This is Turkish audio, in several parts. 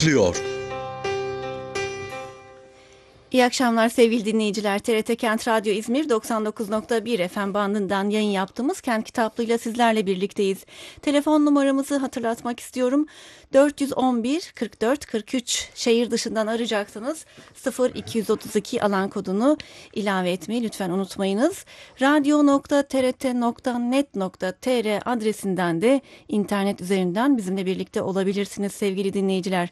başlıyor. İyi akşamlar sevgili dinleyiciler. TRT Kent Radyo İzmir 99.1 FM bandından yayın yaptığımız Kent Kitaplı'yla sizlerle birlikteyiz. Telefon numaramızı hatırlatmak istiyorum. 411 44 43 şehir dışından arayacaksınız. 0232 alan kodunu ilave etmeyi lütfen unutmayınız. radyo.trt.net.tr adresinden de internet üzerinden bizimle birlikte olabilirsiniz sevgili dinleyiciler.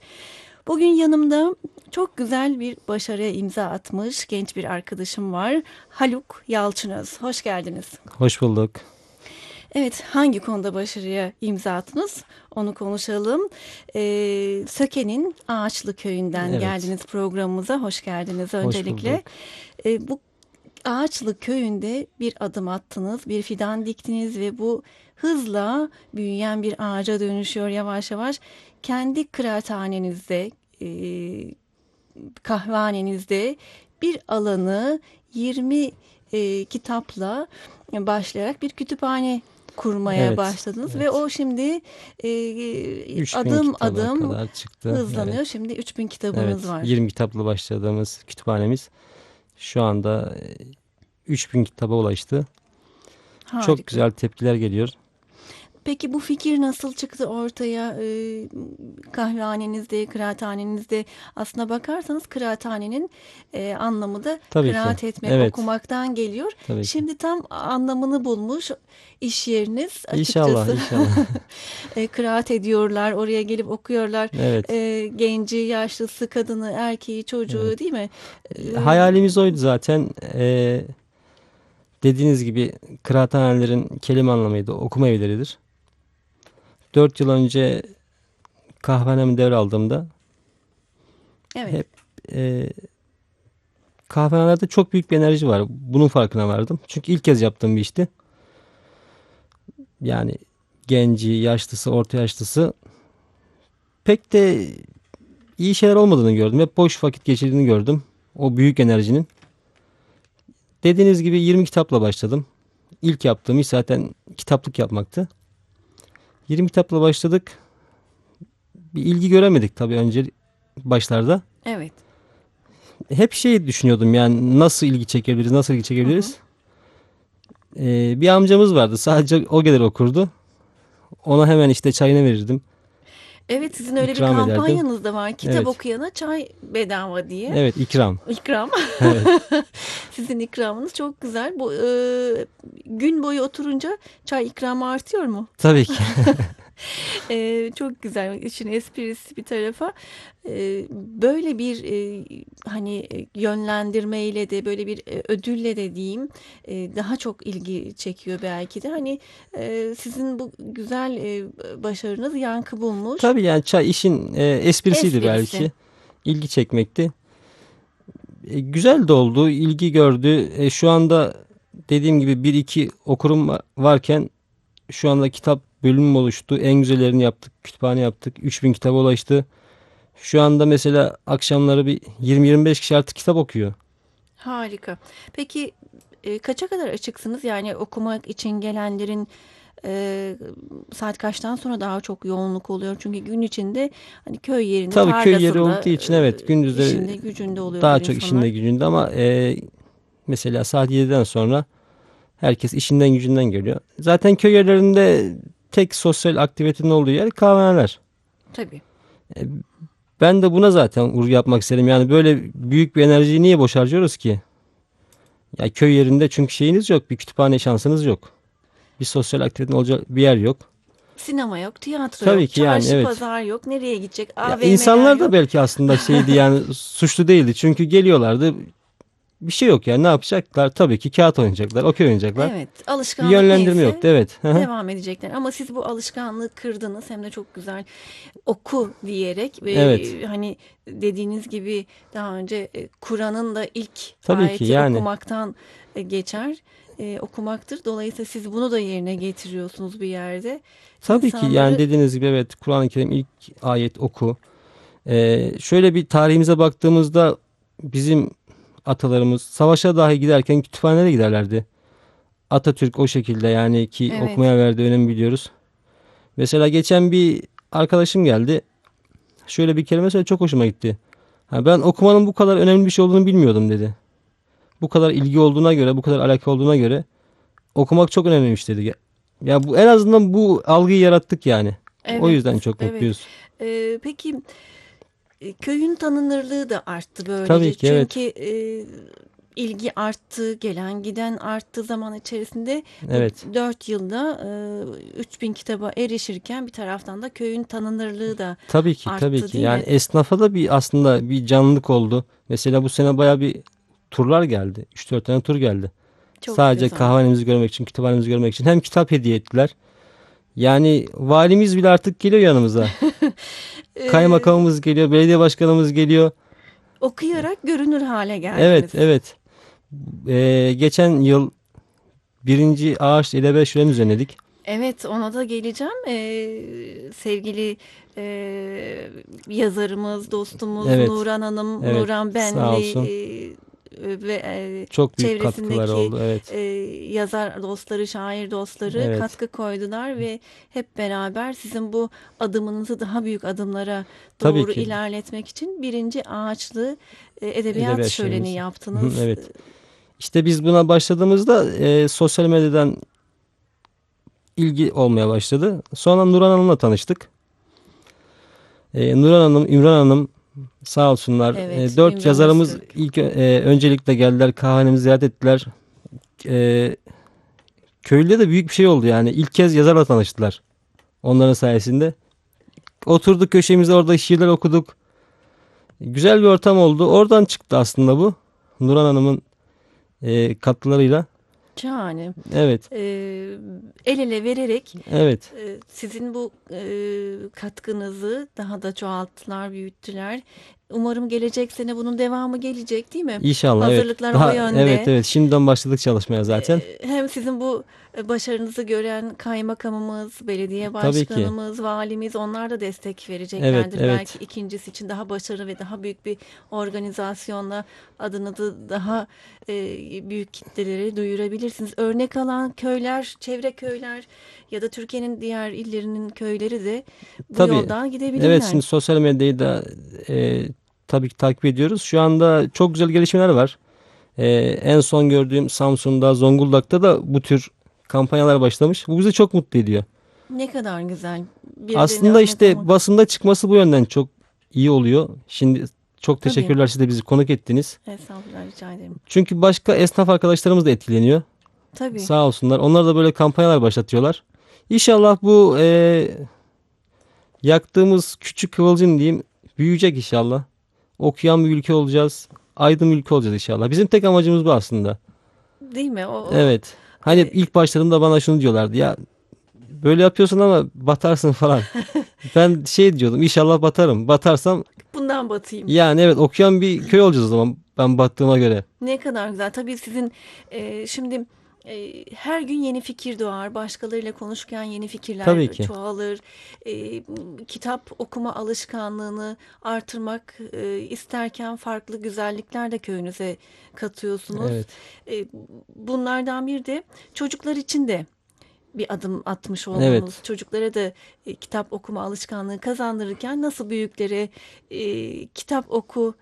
Bugün yanımda çok güzel bir başarıya imza atmış genç bir arkadaşım var. Haluk Yalçınöz. Hoş geldiniz. Hoş bulduk. Evet hangi konuda başarıya imza attınız onu konuşalım. Ee, Söke'nin Ağaçlı Köyü'nden Evet. geldiniz programımıza. Hoş geldiniz öncelikle. bulduk. Ee, bu Ağaçlı Köyü'nde bir adım attınız, bir fidan diktiniz ve bu hızla büyüyen bir ağaca dönüşüyor yavaş yavaş. Kendi kıraathanenizde, e, kahvehanenizde bir alanı 20 e, kitapla başlayarak bir kütüphane kurmaya Evet, başladınız ve evet. o şimdi e, 3000 adım adım hızlanıyor. Evet. Şimdi 3000 kitabınız Evet, var. 20 kitapla başladığımız kütüphanemiz şu anda e, 3000 kitaba ulaştı. Harika. Çok güzel tepkiler geliyor. Peki bu fikir nasıl çıktı ortaya? Ee, kahvehanenizde, kıraathanenizde aslına bakarsanız kıraathanenin e, anlamı da Tabii ki. kıraat etmek, Evet. okumaktan geliyor. Tabii ki. Şimdi tam anlamını bulmuş iş yeriniz açıkçası. İnşallah, inşallah. e, kıraat ediyorlar, oraya gelip okuyorlar. Evet. E, genci, yaşlısı, kadını, erkeği, çocuğu Evet. değil mi? E, Hayalimiz oydu zaten. Ee, dediğiniz gibi kıraathanelerin kelime anlamıydı. Okuma evleridir. 4 yıl önce kahvehanemi devraldığımda evet. hep e, kahvehanelerde çok büyük bir enerji var. Bunun farkına vardım. Çünkü ilk kez yaptığım bir işti. Yani genci, yaşlısı, orta yaşlısı pek de iyi şeyler olmadığını gördüm. Hep boş vakit geçirdiğini gördüm. O büyük enerjinin. Dediğiniz gibi 20 kitapla başladım. İlk yaptığım iş zaten kitaplık yapmaktı. 20 kitapla başladık. Bir ilgi göremedik tabii önce başlarda Evet. hep şey düşünüyordum yani nasıl ilgi çekebiliriz, nasıl ilgi çekebiliriz. Ee, bir amcamız vardı sadece o gelir okurdu. Ona hemen işte çayını verirdim. Evet sizin öyle İkram bir ederdim. kampanyanız da var. Kitap Evet. okuyana çay bedava diye. Evet ikram. İkram. Evet. Sizin ikramınız çok güzel. Bu e, gün boyu oturunca çay ikramı artıyor mu? Tabii ki. E, çok güzel. İşin esprisi bir tarafa. E, böyle bir e, hani e, yönlendirmeyle de böyle bir e, ödülle de diyeyim e, daha çok ilgi çekiyor belki de. Hani e, sizin bu güzel e, başarınız yankı bulmuş. Tabii yani çay işin e, esprisiydi Esprisi. belki. İlgi çekmekti. E, güzel de oldu. ilgi gördü. E, şu anda dediğim gibi bir iki okurum va- varken şu anda kitap bölümüm oluştu. En güzellerini yaptık. Kütüphane yaptık. 3000 kitaba ulaştı. Şu anda mesela akşamları bir 20-25 kişi artık kitap okuyor. Harika. Peki e, kaça kadar açıksınız? Yani okumak için gelenlerin e, saat kaçtan sonra daha çok yoğunluk oluyor? Çünkü gün içinde hani köy yerinde Tabii köy yeri olduğu için evet, e, gündüzleri işinde gücünde oluyor Daha çok işinde gücünde ama e, mesela saat 7'den sonra herkes işinden gücünden geliyor. Zaten köy yerlerinde tek sosyal aktivitenin olduğu yer kahvehaneler. Tabii. Ben de buna zaten vurgu yapmak istedim. Yani böyle büyük bir enerjiyi niye boş harcıyoruz ki? Ya köy yerinde çünkü şeyiniz yok. Bir kütüphane şansınız yok. Bir sosyal aktivitenin olacak bir yer yok. Sinema yok, tiyatro Tabii yok, ki yani, çarşı evet. pazar yok. Nereye gidecek? AVM'ler insanlar da yok. belki aslında şeydi yani suçlu değildi. Çünkü geliyorlardı. Bir şey yok yani ne yapacaklar? Tabii ki kağıt oynayacaklar, okey oynayacaklar. Evet, Bir alışkanlık yönlendirme neyse yoktu evet. Devam edecekler. Ama siz bu alışkanlığı kırdınız hem de çok güzel oku diyerek ve Evet. hani dediğiniz gibi daha önce e, Kur'an'ın da ilk Tabii ki, ayeti yani. okumaktan e, geçer. E, okumaktır. Dolayısıyla siz bunu da yerine getiriyorsunuz bir yerde. Tabii ki yani İnsanları- dediğiniz gibi evet Kur'an-ı Kerim ilk ayet oku. Ee, şöyle bir tarihimize baktığımızda bizim atalarımız savaşa dahi giderken kütüphanelere giderlerdi. Atatürk o şekilde yani ki Evet. okumaya verdiği önemi biliyoruz. Mesela geçen bir arkadaşım geldi. şöyle bir kelime söyledi çok hoşuma gitti. Ha, ben okumanın bu kadar önemli bir şey olduğunu bilmiyordum dedi. Bu kadar ilgi olduğuna göre, bu kadar alaka olduğuna göre okumak çok önemliymiş dedi. Ya- Ya bu en azından bu algıyı yarattık yani. o Evet, yüzden çok evet. mutluyuz. Ee, peki köyün tanınırlığı da arttı böylece. Tabii ki, evet. Çünkü e, ilgi arttı, gelen giden arttı zaman içerisinde. Evet. 4 yılda e, 3000 kitaba erişirken bir taraftan da köyün tanınırlığı da Tabii ki, arttı, tabii ki. Yani mi? esnafa da bir aslında bir canlılık oldu. Mesela bu sene baya bir turlar geldi. 3-4 tane tur geldi. çok Sadece güzel. kahvehanemizi görmek için, kütüphanemizi görmek için hem kitap hediye ettiler. Yani valimiz bile artık geliyor yanımıza. Ee, Kaymakamımız geliyor, belediye başkanımız geliyor. okuyarak görünür hale geldiniz. Evet, evet. Ee, geçen yıl birinci ağaç ile beş şuren düzenledik. Evet ona da geleceğim. Ee, sevgili e, yazarımız, dostumuz Evet. Nuran Hanım, Evet, Nuran sağ Benli olsun. e, ve e, Çok büyük katkıları oldu. Evet. e, yazar dostları, şair dostları Evet. katkı koydular ve hep beraber sizin bu adımınızı daha büyük adımlara doğru ilerletmek için birinci ağaçlı e, edebiyat Edebiyat şöleni yaptınız. Evet. İşte biz buna başladığımızda e, sosyal medyadan ilgi olmaya başladı. Sonra Nurhan Hanım'la tanıştık. E, Nurhan Hanım, Ümran Hanım sağ olsunlar. Evet, E, dört yazarımız Öztürk. ilk e, öncelikle geldiler, kahvehanemizi ziyaret ettiler. E, köylüde de büyük bir şey oldu yani. İlk kez yazarla tanıştılar. Onların sayesinde. Oturduk köşemizde orada şiirler okuduk. Güzel bir ortam oldu. Oradan çıktı aslında bu. Nurhan Hanım'ın e, katkılarıyla. Şahane. Evet, E, el ele vererek evet. e, sizin bu e, katkınızı daha da çoğalttılar, büyüttüler. Umarım gelecek sene bunun devamı gelecek değil mi? İnşallah evet. Hazırlıklar Daha- o yönde. Evet, evet. Şimdiden başladık çalışmaya zaten. Ee, Hem sizin bu e, başarınızı gören kaymakamımız, belediye başkanımız, valimiz onlar da destek vereceklerdir. evet. Belki ikincisi için daha başarılı ve daha büyük bir organizasyonla adınızı daha e, büyük kitlelere duyurabilirsiniz. Örnek alan köyler, çevre köyler ya da Türkiye'nin diğer illerinin köyleri de bu Tabii. yoldan gidebilirler. Evet, şimdi sosyal medyayı da e, tabii ki takip ediyoruz. Şu anda çok güzel gelişmeler var. E, en son gördüğüm Samsun'da, Zonguldak'ta da bu tür kampanyalar başlamış. Bu bizi çok mutlu ediyor. Ne kadar güzel. Birilerini Aslında işte anlatmak. basında çıkması bu yönden çok iyi oluyor. Şimdi çok Tabii. teşekkürler siz de bizi konuk ettiniz. Estağfurullah rica ederim. Çünkü başka esnaf arkadaşlarımız da etkileniyor. Tabii. Sağ olsunlar. Onlar da böyle kampanyalar başlatıyorlar. İnşallah bu e, yaktığımız küçük kıvılcım diyeyim büyüyecek inşallah. Okuyan bir ülke olacağız. Aydın bir ülke olacağız inşallah. Bizim tek amacımız bu aslında. Değil mi? O, Evet. Hani e- ilk başladığımda bana şunu diyorlardı. Ya böyle yapıyorsun ama batarsın falan. ben şey diyordum. İnşallah batarım. Batarsam Bundan batayım. yani evet okuyan bir köy olacağız o zaman. Ben battığıma göre. Ne kadar güzel. Tabii sizin e, şimdi e, her gün yeni fikir doğar. Başkalarıyla konuşurken yeni fikirler Tabii ki. çoğalır. E, kitap okuma alışkanlığını artırmak e, isterken farklı güzellikler de köyünüze katıyorsunuz. Evet. E, bunlardan bir de çocuklar için de bir adım atmış olmanız. Evet. Çocuklara da e, kitap okuma alışkanlığı kazandırırken nasıl büyüklere e, kitap oku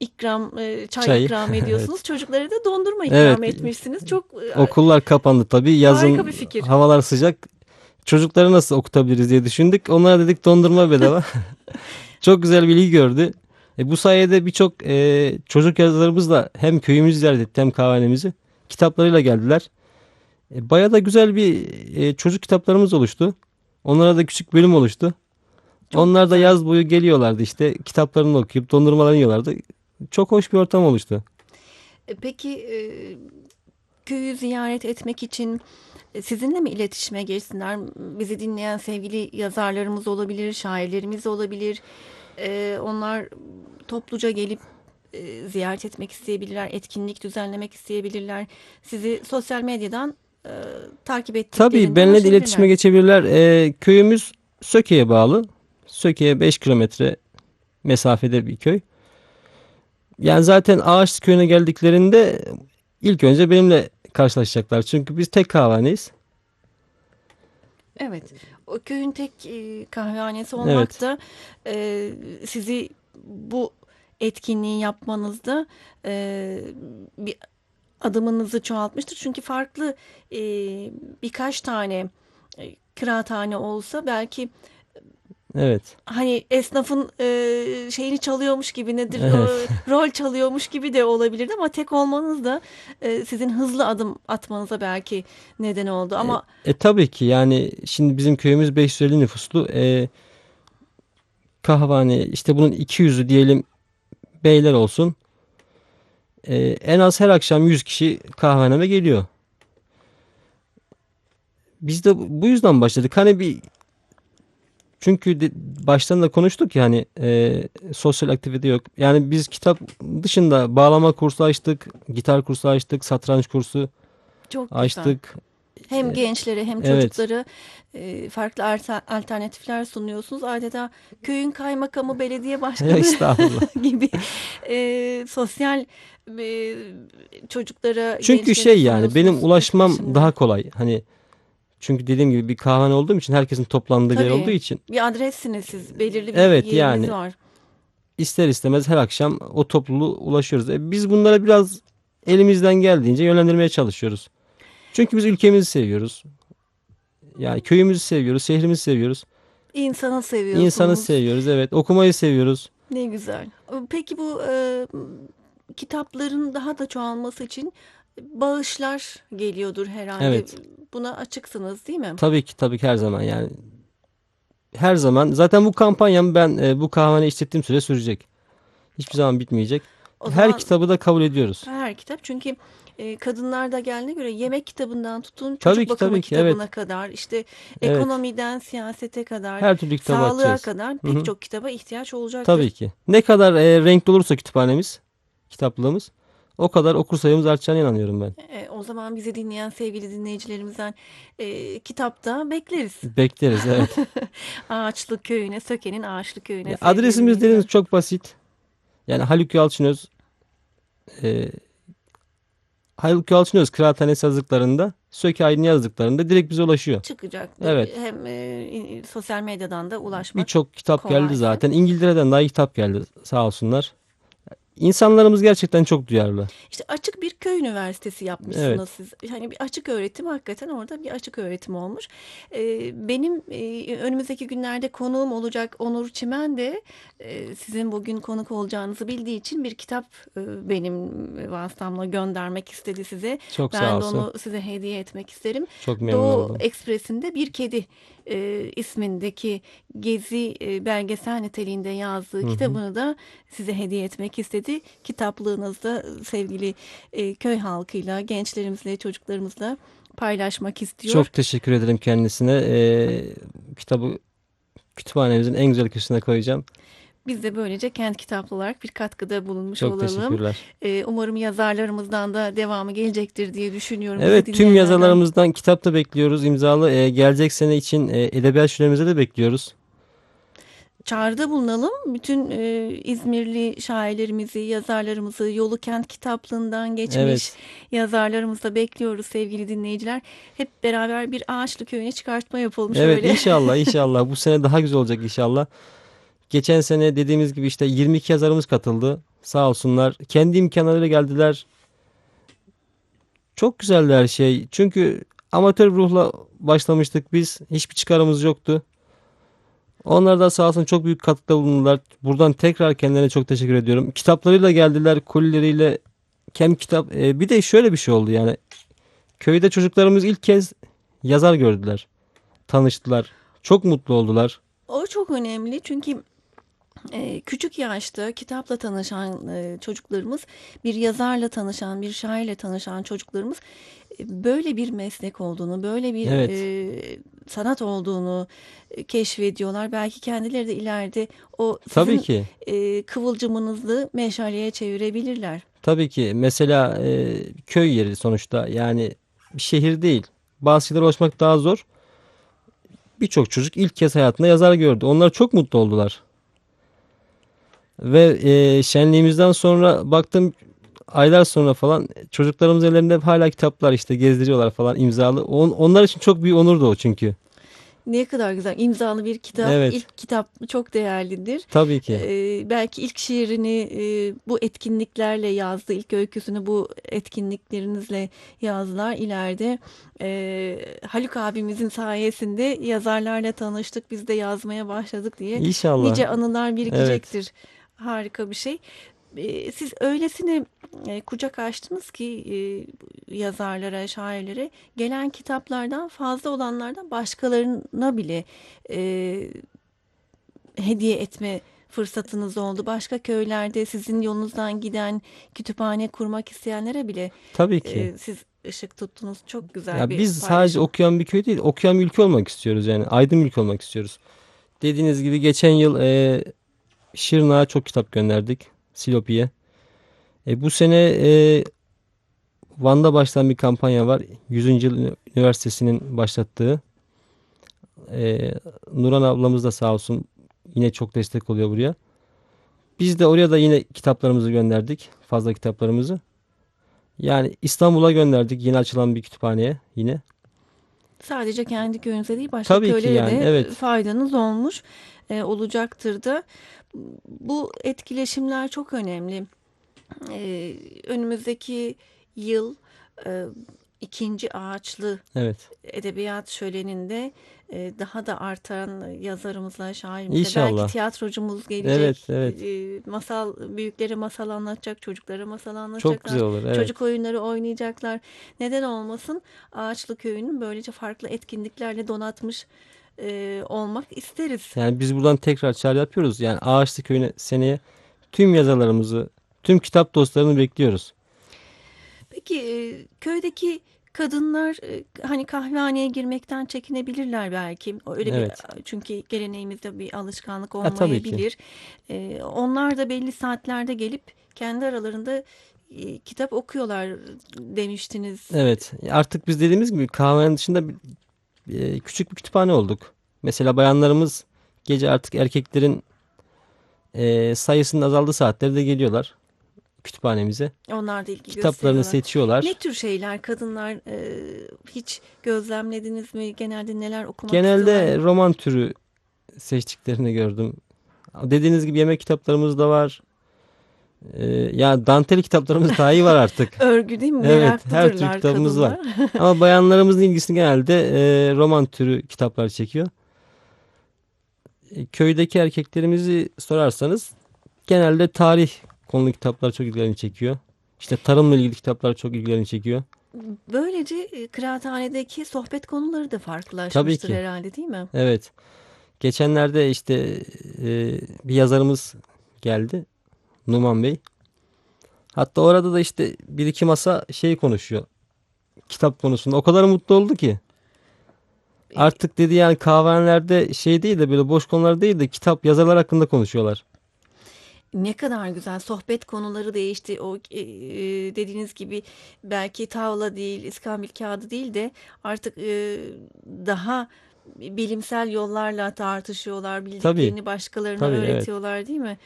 ikram e, çay, ikram ediyorsunuz. Çocuklara da dondurma ikram Evet. etmişsiniz. Çok e, Okullar kapandı tabii. Yazın Harika bir fikir. havalar sıcak. Çocukları nasıl okutabiliriz diye düşündük. Onlara dedik dondurma bedava. Çok güzel bir ilgi gördü. E, bu sayede birçok e, çocuk yazarımız da hem köyümüzü ziyaret etti hem kahvehanemizi. Kitaplarıyla geldiler. E, Baya da güzel bir e, çocuk kitaplarımız oluştu. Onlara da küçük bölüm oluştu. Çok Onlar da güzel. yaz boyu geliyorlardı işte kitaplarını okuyup dondurmalarını yiyorlardı. Çok hoş bir ortam oluştu. E, Peki e, köyü ziyaret etmek için e, sizinle mi iletişime geçsinler? Bizi dinleyen sevgili yazarlarımız olabilir, şairlerimiz olabilir. E, onlar topluca gelip e, ziyaret etmek isteyebilirler, etkinlik düzenlemek isteyebilirler. Sizi sosyal medyadan e, takip ettiklerinde Tabii benimle de iletişime geçebilirler. Ee, köyümüz Söke'ye bağlı. Söke'ye 5 kilometre mesafede bir köy. Yani zaten Ağaç köyüne geldiklerinde ilk önce benimle karşılaşacaklar. Çünkü biz tek kahvaneyiz. Evet. o köyün tek e, kahvehanesi olmak Evet. da e, sizi bu etkinliği yapmanızda e, bir adımınızı çoğaltmıştır. Çünkü farklı e, birkaç tane e, kıraathane olsa belki Evet. hani esnafın e, şeyini çalıyormuş gibi nedir Evet. e, rol çalıyormuş gibi de olabilirdi ama tek olmanız da e, sizin hızlı adım atmanıza belki neden oldu ama E tabii ki yani şimdi bizim köyümüz 550 nüfuslu. E, kahvehane işte bunun 200'ü diyelim beyler olsun. E, en az her akşam 100 kişi kahvehaneme geliyor. Biz de bu yüzden başladık. Hani bir çünkü de, baştan da konuştuk ya hani e, sosyal aktivite yok. Yani biz kitap dışında bağlama kursu açtık, gitar kursu açtık, satranç kursu çok güzel. açtık. Hem gençlere hem evet. çocuklara e, farklı alter- alternatifler sunuyorsunuz. Adeta köyün kaymakamı, belediye başkanı gibi e, sosyal e, çocuklara Çünkü şey yani benim ulaşmam daha kolay. Hani çünkü dediğim gibi bir kahvehane olduğum için herkesin toplandığı yer Tabii. olduğu için Bir adressiniz siz. Belirli bir Evet, yeriniz yani. var. ister istemez her akşam o topluluğu ulaşıyoruz. E, biz bunlara biraz elimizden geldiğince yönlendirmeye çalışıyoruz. Çünkü biz ülkemizi seviyoruz. Yani köyümüzü seviyoruz, şehrimizi seviyoruz. İnsanı seviyorsunuz. İnsanı seviyoruz. Evet, okumayı seviyoruz. Ne güzel. Peki bu e, kitapların daha da çoğalması için bağışlar geliyordur herhalde. Evet. Buna açıksınız değil mi? Tabii ki tabii ki her zaman yani. Her zaman. Zaten bu kampanyam ben e, bu kahvehane işlettiğim süre sürecek. Hiçbir zaman bitmeyecek. O her zaman- kitabı da kabul ediyoruz. Her kitap çünkü e, kadınlar da geldiğine göre yemek kitabından tutun çocuk Tabii ki, bakımı tabii ki, kitabına kadar işte Evet. ekonomiden siyasete kadar Her türlü sağlığa açacağız. kadar pek hı. çok kitaba ihtiyaç olacaktır. Tabii ki. Ne kadar e, renkli olursa kütüphanemiz, kitaplığımız o kadar okur sayımız artacağına inanıyorum ben. E, o zaman bizi dinleyen sevgili dinleyicilerimizden e, kitapta bekleriz. Bekleriz evet. Ağaçlı köyüne, Söke'nin Ağaçlı köyüne. Ya, sevgili Adresimiz dinleyiciler. çok basit. Yani Haluk Yalçınöz e, Haluk Yalçınöz Kıraathanesi yazdıklarında Söke Aydın yazdıklarında direkt bize ulaşıyor. çıkacak. Evet. Hem e, sosyal medyadan da ulaşmak. Birçok kitap kolay. geldi zaten. İngiltere'den daha kitap geldi sağ olsunlar. İnsanlarımız gerçekten çok duyarlı. İşte açık bir köy üniversitesi yapmışsınız siz. Hani bir açık öğretim hakikaten orada bir açık öğretim olmuş. Ee, benim e, önümüzdeki günlerde konuğum olacak Onur Çimen de e, sizin bugün konuk olacağınızı bildiği için bir kitap e, benim vasıtamla göndermek istedi size. Çok ben sağ de olsun. onu size hediye etmek isterim. Çok memnun Doğu oldum. Ekspresi'nde Bir Kedi e, ismindeki gezi e, belgesel niteliğinde yazdığı Hı hı. kitabını da size hediye etmek istedi. Kitaplarınızda sevgili e, köy halkıyla, gençlerimizle, çocuklarımızla paylaşmak istiyor. Çok teşekkür ederim kendisine. Ee, kitabı kütüphanemizin en güzel köşesine koyacağım. Biz de böylece kent kitaplı olarak bir katkıda bulunmuş Çok olalım. teşekkürler. E, umarım yazarlarımızdan da devamı gelecektir diye düşünüyorum. Bizi Evet tüm dinleyenlerden. yazarlarımızdan kitap da bekliyoruz imzalı. Ee, gelecek sene için e, edebiyat şölemize de bekliyoruz. çağrıda bulunalım. Bütün e, İzmirli şairlerimizi, yazarlarımızı Yolu Kent kitaplığından geçmiş Evet. yazarlarımızı da bekliyoruz sevgili dinleyiciler. Hep beraber bir ağaçlı köyüne çıkartma yapalım Evet şöyle. inşallah inşallah bu sene daha güzel olacak inşallah. Geçen sene dediğimiz gibi işte 22 yazarımız katıldı. Sağ olsunlar. Kendi imkanlarıyla geldiler. Çok güzeldi her şey. Çünkü amatör ruhla başlamıştık biz. Hiçbir çıkarımız yoktu. Onlar da sağ olsun çok büyük katkıda bulundular. Buradan tekrar kendilerine çok teşekkür ediyorum. Kitaplarıyla geldiler, kolileriyle. Kem kitap. e, bir de şöyle bir şey oldu yani. Köyde çocuklarımız ilk kez yazar gördüler. Tanıştılar. Çok mutlu oldular. O çok önemli çünkü e, küçük yaşta kitapla tanışan e, çocuklarımız, bir yazarla tanışan, bir şairle tanışan çocuklarımız e, böyle bir meslek olduğunu, böyle bir Evet. e, sanat olduğunu e, keşfediyorlar. Belki kendileri de ileride o sizin Tabii ki. e, kıvılcımınızı meşaleye çevirebilirler. Tabii ki. Mesela e, köy yeri sonuçta. Yani bir şehir değil. Bazı şeylere ulaşmak daha zor. Birçok çocuk ilk kez hayatında yazar gördü. Onlar çok mutlu oldular. Ve e, şenliğimizden sonra baktım aylar sonra falan çocuklarımız ellerinde hala kitaplar işte gezdiriyorlar falan imzalı. On, onlar için çok büyük onurdu o çünkü. Ne kadar güzel. İmzalı bir kitap. Evet. İlk kitap çok değerlidir. Tabii ki. Ee, belki ilk şiirini e, bu etkinliklerle yazdı. İlk öyküsünü bu etkinliklerinizle yazdılar. İleride e, Haluk abimizin sayesinde yazarlarla tanıştık. Biz de yazmaya başladık diye İnşallah. nice anılar birikecektir. Harika bir şey. Siz öylesine kucak açtınız ki yazarlara, şairlere gelen kitaplardan fazla olanlardan başkalarına bile e, hediye etme fırsatınız oldu. Başka köylerde sizin yolunuzdan giden kütüphane kurmak isteyenlere bile Tabii ki. e, siz ışık tuttunuz. Çok güzel Ya bir biz sadece paylaşım. okuyan bir köy değil, okuyan bir ülke olmak istiyoruz yani. Aydın bir ülke olmak istiyoruz. Dediğiniz gibi geçen yıl e, Şırnak'a çok kitap gönderdik. Silopi'ye. E, bu sene e, Van'da başlayan bir kampanya var. 100. Yıl Üniversitesi'nin başlattığı. E, Nuran ablamız da sağ olsun yine çok destek oluyor buraya. Biz de oraya da yine kitaplarımızı gönderdik. Fazla kitaplarımızı. Yani İstanbul'a gönderdik yeni açılan bir kütüphaneye yine. Sadece kendi köyünüze değil başka Tabii köylere yani, de evet. faydanız olmuş e, olacaktır da. Bu etkileşimler çok önemli. E, önümüzdeki yıl e, ikinci ağaçlı Evet. edebiyat şöleninde e, daha da artan yazarımızla, şairimizle, İnşallah. belki tiyatrocumuz gelecek. Evet, evet. E, masal, büyüklere masal anlatacak, çocuklara masal Çok anlatacaklar. güzel olur. Evet. Çocuk oyunları oynayacaklar. Neden olmasın? Ağaçlı Köyü'nün böylece farklı etkinliklerle donatmış e, olmak isteriz. Yani biz buradan tekrar çağrı yapıyoruz. Yani Ağaçlı Köyü'ne seneye tüm yazarlarımızı, tüm kitap dostlarını bekliyoruz. Peki e, köydeki kadınlar e, hani kahvehaneye girmekten çekinebilirler belki. Öyle Evet. bir çünkü geleneğimizde bir alışkanlık Ha, tabii ki. olmayabilir. E, onlar da belli saatlerde gelip kendi aralarında e, kitap okuyorlar demiştiniz. Evet. Artık biz dediğimiz gibi kahvenin dışında bir, e, küçük bir kütüphane olduk. Mesela bayanlarımız gece artık erkeklerin e, sayısının azaldığı saatlerde geliyorlar kütüphanemize. Onlar da ilgi Kitaplarını seçiyorlar. Ne tür şeyler kadınlar e, hiç gözlemlediniz mi? Genelde neler okumak Genelde roman türü seçtiklerini gördüm. Dediğiniz gibi yemek kitaplarımız da var. Ee, ya danteli kitaplarımız daha iyi var artık. Örgü değil mi? Evet, her tür kitabımız var. kadınlar. Ama bayanlarımızın ilgisini genelde e, roman türü kitaplar çekiyor. E, köydeki erkeklerimizi sorarsanız genelde tarih konulu kitaplar çok ilgilerini çekiyor. İşte tarımla ilgili kitaplar çok ilgilerini çekiyor. Böylece e, kıraathanedeki sohbet konuları da farklılaşmıştır herhalde değil mi? Evet. Geçenlerde işte e, bir yazarımız geldi. Numan Bey. Hatta orada da işte bir iki masa şey konuşuyor. Kitap konusunda. O kadar mutlu oldu ki. Artık dedi yani kahvehanelerde şey değil de böyle boş konular değil de kitap yazarlar hakkında konuşuyorlar. Ne kadar güzel sohbet konuları değişti. O e, e, dediğiniz gibi belki tavla değil, iskambil kağıdı değil de artık e, daha bilimsel yollarla tartışıyorlar. Bildiklerini başkalarına Tabii, evet. öğretiyorlar değil mi?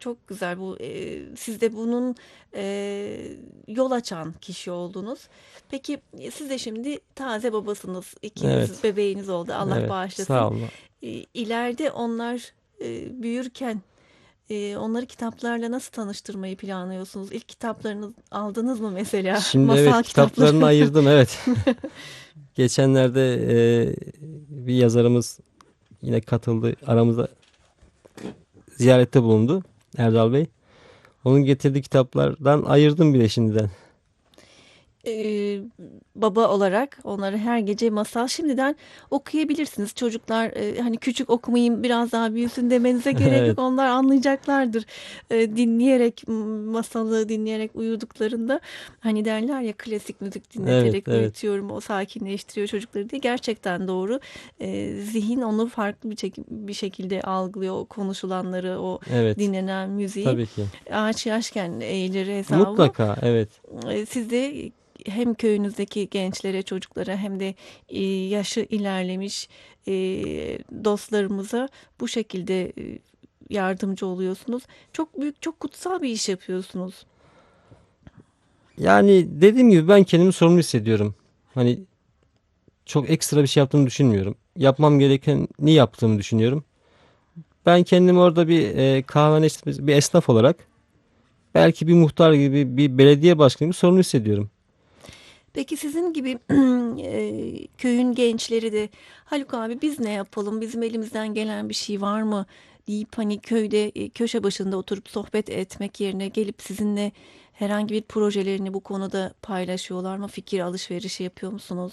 Çok güzel bu. E, siz de bunun e, yol açan kişi oldunuz. Peki e, siz de şimdi taze babasınız. İkiniz Evet. bebeğiniz oldu. Allah Evet, bağışlasın. Sağ olun. E, ileride onlar e, büyürken e, onları kitaplarla nasıl tanıştırmayı planlıyorsunuz? İlk kitaplarını aldınız mı mesela? Şimdi Masal evet kitapları. kitaplarını ayırdım evet. Geçenlerde e, bir yazarımız yine katıldı aramızda ziyarette bulundu Erdal Bey. Onun getirdiği kitaplardan ayırdım bile şimdiden. Baba olarak onları her gece masal şimdiden okuyabilirsiniz. Çocuklar hani küçük okumayayım biraz daha büyüsün demenize gerek Evet. yok. Onlar anlayacaklardır. Dinleyerek masalı dinleyerek uyuduklarında hani derler ya klasik müzik dinleterek evet. uyutuyorum o sakinleştiriyor çocukları diye gerçekten doğru. Zihin onu farklı bir, bir şekilde algılıyor o konuşulanları o Evet. dinlenen müziği. Tabii ki. Ağaç yaşken eğilir hesabı. Mutlaka evet. Siz de hem köyünüzdeki gençlere, çocuklara hem de e, yaşı ilerlemiş e, dostlarımıza bu şekilde e, yardımcı oluyorsunuz. Çok büyük, çok kutsal bir iş yapıyorsunuz. Yani dediğim gibi ben kendimi sorumlu hissediyorum. Hani çok ekstra bir şey yaptığımı düşünmüyorum. yapmam gerekeni yaptığımı düşünüyorum. Ben kendimi orada bir e, işletmesi- bir esnaf olarak belki bir muhtar gibi bir belediye başkanı gibi sorumlu hissediyorum. Peki sizin gibi e, köyün gençleri de Haluk abi biz ne yapalım? Bizim elimizden gelen bir şey var mı? deyip hani köyde e, köşe başında oturup sohbet etmek yerine gelip sizinle herhangi bir projelerini bu konuda paylaşıyorlar mı? Fikir alışverişi yapıyor musunuz?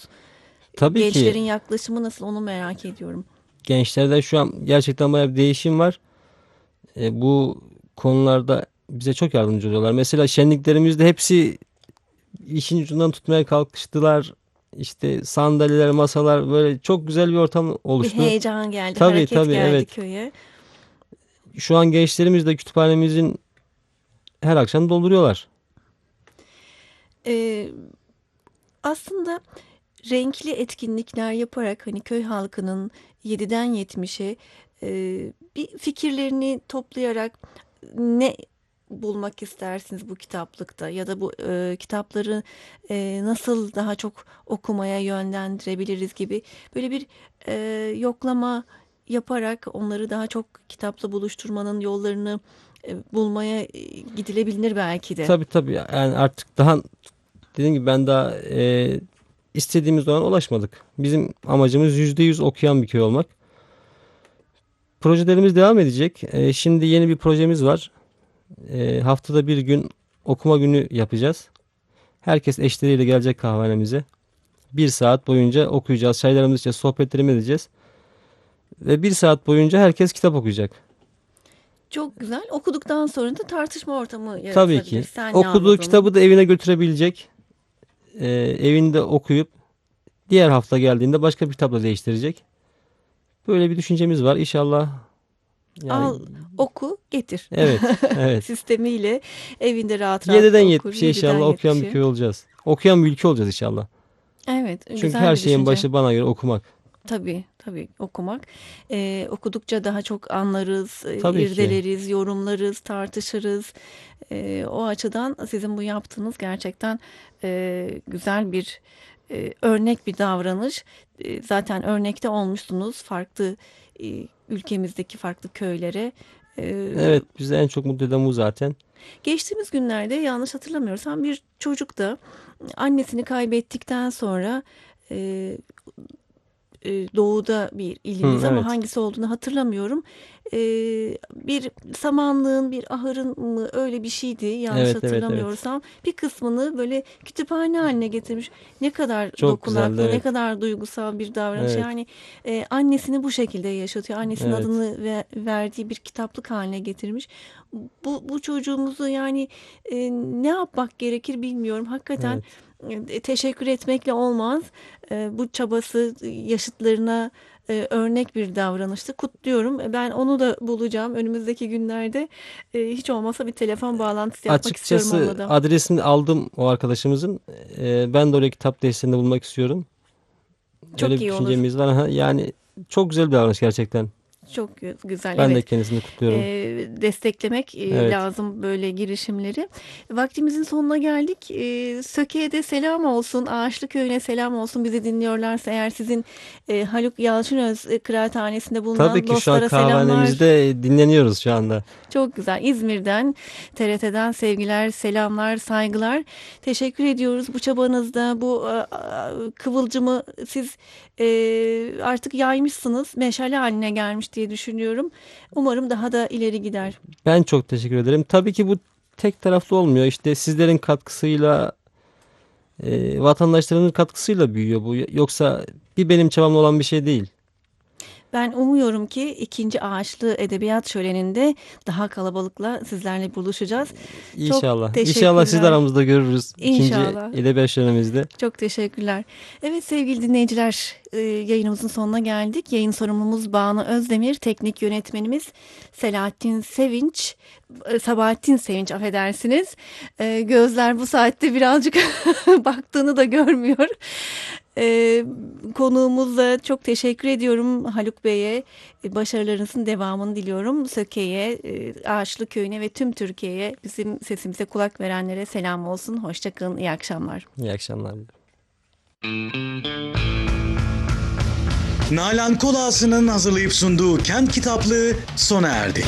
Tabii Gençlerin ki yaklaşımı nasıl onu merak ediyorum. gençlerde şu an gerçekten bayağı bir değişim var. E, bu konularda bize çok yardımcı oluyorlar. Mesela şenliklerimizde hepsi işin ucundan tutmaya kalkıştılar. İşte sandalyeler, masalar böyle çok güzel bir ortam Bir oluştu. heyecan geldi, Tabii, hareket tabii, geldi evet. köye. Şu an gençlerimiz de kütüphanemizin her akşam dolduruyorlar. Ee, aslında renkli etkinlikler yaparak hani köy halkının 7'den 70'e e, bir fikirlerini toplayarak ne bulmak istersiniz bu kitaplıkta ya da bu e, kitapları e, nasıl daha çok okumaya yönlendirebiliriz gibi böyle bir e, yoklama yaparak onları daha çok kitapla buluşturmanın yollarını e, bulmaya e, gidilebilir belki de. Tabii tabii yani artık daha dediğim gibi ben daha e, istediğimiz zaman ulaşmadık. Bizim amacımız %100 okuyan bir köy olmak. Projelerimiz devam edecek. E, şimdi yeni bir projemiz var. E, haftada bir gün okuma günü yapacağız. Herkes eşleriyle gelecek kahvehanemize. Bir saat boyunca okuyacağız. Çaylarımızı içeceğiz, sohbetlerimi edeceğiz. Ve bir saat boyunca herkes kitap okuyacak. Çok güzel. Okuduktan sonra da tartışma ortamı yaratabilir. Tabii ki. Sen Okuduğu kitabı da evine götürebilecek. Ee, evinde okuyup diğer hafta geldiğinde başka bir kitapla değiştirecek. Böyle bir düşüncemiz var. İnşallah yani Al, oku, getir. evet, evet. Sistemiyle evinde rahat rahat 7'den okur. 70'e inşallah 7'den okuyan bir 70'e. köy olacağız. Okuyan bir ülke olacağız inşallah. Evet, Çünkü her şeyin düşünce. başı bana göre okumak. Tabii, tabii okumak. Ee, okudukça daha çok anlarız, e, Tabii ki. irdeleriz, yorumlarız, tartışırız. Ee, o açıdan sizin bu yaptığınız gerçekten e, güzel bir e, örnek bir davranış. E, zaten örnekte olmuşsunuz farklı e, ülkemizdeki farklı köylere. Ee, Evet, bizi en çok mutlu eden bu zaten. Geçtiğimiz günlerde yanlış hatırlamıyorsam bir çocuk da annesini kaybettikten sonra e, e, doğuda bir ilimiz Hı, ama evet. hangisi olduğunu hatırlamıyorum. E, bir samanlığın bir ahırın mı öyle bir şeydi yanlış Evet, evet, evet. hatırlamıyorsam. Bir kısmını böyle kütüphane haline getirmiş. Ne kadar Çok dokunaklı, ne evet. kadar duygusal bir davranış. Evet. Yani e, annesini bu şekilde yaşatıyor. Annesinin Evet. adını ve, verdiği bir kitaplık haline getirmiş. Bu, bu çocuğumuzu yani e, ne yapmak gerekir bilmiyorum. Hakikaten e, teşekkür etmekle olmaz. E, bu çabası e, yaşıtlarına e, örnek bir davranıştı. Kutluyorum. E, Ben onu da bulacağım önümüzdeki günlerde. E, hiç olmasa bir telefon bağlantısı yapmak istiyorum Açıkçası onunla da. adresini aldım o arkadaşımızın. Ben de oraya kitap desteğinde bulmak istiyorum. Çok Öyle bir iyi olur. düşüncemiz var. Yani çok güzel bir davranış gerçekten. Çok gü- güzel. Ben evet. de kendisini kutluyorum. Ee, desteklemek e, Evet. lazım böyle girişimleri. Vaktimizin sonuna geldik. Ee, Söke'ye de selam olsun. Ağaçlı Köyü'ne selam olsun. Bizi dinliyorlarsa eğer sizin e, Haluk Yalçınöz e, kıraathanesinde bulunan Tabii ki şu an dostlara selamlar. kahvehanemizde dinleniyoruz şu anda. Çok güzel. İzmir'den, TRT'den sevgiler, selamlar, saygılar. Teşekkür ediyoruz bu çabanızda. Bu e, e, kıvılcımı siz e, artık yaymışsınız. Meşale haline gelmiş diye düşünüyorum. Umarım daha da ileri gider. Ben çok teşekkür ederim. Tabii ki bu tek taraflı olmuyor. İşte sizlerin katkısıyla e, vatandaşlarının katkısıyla büyüyor bu. Yoksa bir benim çabamla olan bir şey değil. Ben umuyorum ki ikinci ağaçlı edebiyat şöleninde daha kalabalıkla sizlerle buluşacağız. İnşallah. teşekkürler. İnşallah siz de aramızda görürüz. İnşallah. İkinci edebiyat şölenemizde. Çok teşekkürler. Evet sevgili dinleyiciler e, yayınımızın sonuna geldik. Yayın sorumlumuz Banu Özdemir, teknik yönetmenimiz Selahattin Sevinç, e, Sabahattin Sevinç affedersiniz. E, Gözler bu saatte birazcık baktığını da görmüyor. E, konuğumuza çok teşekkür ediyorum Haluk Bey'e. E, Başarılarınızın devamını diliyorum. Söke'ye, e, Ağaçlı Köyü'ne ve tüm Türkiye'ye bizim sesimize kulak verenlere selam olsun. Hoşçakalın, iyi akşamlar. İyi akşamlar. Nalan Kolası'nın hazırlayıp sunduğu Kent Kitaplığı sona erdi.